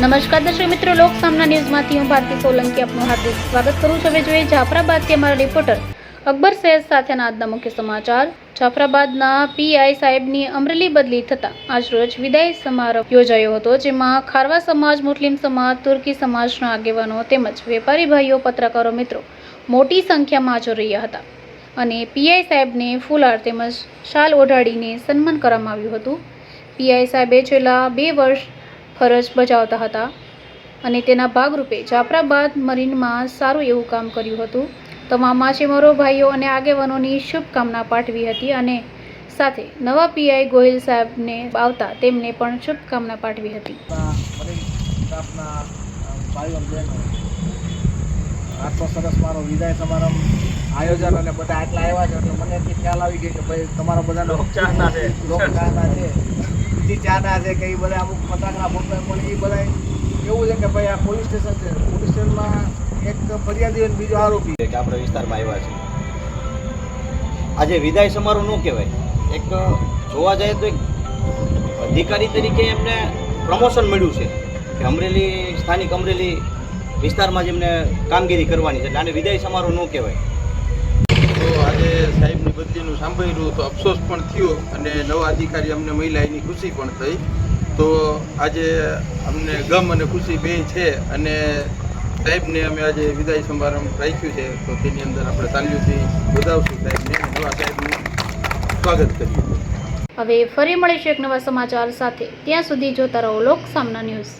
નમસ્કાર દર્શક મિત્રો, લોક સામના ન્યૂઝમાંથી હું ભારતી સોલંકી આપનું હાર્દિક સ્વાગત કરું છું. હવે જોઈએ જાફરાબાદથી અમારા રિપોર્ટર અકબર સૈયદ સાથેના આજના મુખ્ય સમાચાર. જાફરાબાદના પીઆઈ સાહેબની અમરેલી બદલી થતાં આજરોજ વિદાય સમારોહ યોજાયો હતો, જેમાં ખારવા સમાજ, મુસ્લિમ સમાજ, તુર્કી સમાજના આગેવાનો તેમજ વેપારી ભાઈઓ, પત્રકારો, મિત્રો મોટી સંખ્યામાં હાજર રહ્યા હતા. અને પીઆઈ સાહેબને ફૂલહાર તેમજ શાલ ઓઢાડીને સન્માન કરવામાં આવ્યું હતું. પીઆઈ સાહેબે છેલ્લા બે વર્ષ ફરજ બજાવતા હતા અને તેના ભાગરૂપે જાફરાબાદ મરીનમાં સારું એવું કામ કર્યું હતું. તમામ માછીમારો ભાઈઓ અને આગેવાનોની શુભકામના પાઠવી હતી અને સાથે નવા પીઆઈ ગોહિલ સાહેબને આવતા તેમને પણ શુભકામના પાઠવી હતી. આટલો સરસ મારો વિદાય સમારંભ આયોજન અને બધા આટલા આવ્યા છે એટલે મને ખ્યાલ આવી ગયો કે ભાઈ તમારા બધાનો લોકચાહના છે. લોકચાહના છે. બીજી ચાના છે કે એ બધા અમુક ફટાકડા ફોટા પણ એ બધા એવું છે કે ભાઈ આ પોલીસ સ્ટેશન છે. પોલીસ સ્ટેશનમાં એક ફરિયાદી અને બીજો આરોપી. કે આપણા વિસ્તારમાં આવ્યા છે. આજે વિદાય સમારોહ ન કહેવાય. એક જોવા જાય તો એક અધિકારી તરીકે એમને પ્રમોશન મળ્યું છે કે અમરેલી સ્થાનિક અમરેલી વિસ્તારમાં જ એમને કામગીરી કરવાની છે. એટલે આને વિદાય સમારોહ ન કહેવાય. તો આજે સાંભળ્યું તો અફસોસ પણ થયો અને નવા અધિકારી અમને મળ્યા, એની ખુશી પણ થઈ. તો આજે અમને ગમ અને ખુશી બે છે અને સાહેબને અમે આજે વિદાય સમારંભ રાખ્યું છે. તો તેની અંદર આપણે તાલીઓથી વધાવશું સાહેબને. નવા સાહેબનું સ્વાગત કરીએ. હવે ફરી મળીશું એક નવા સમાચાર સાથે. ત્યાં સુધી જોતા રહો લોક સામના ન્યૂઝ.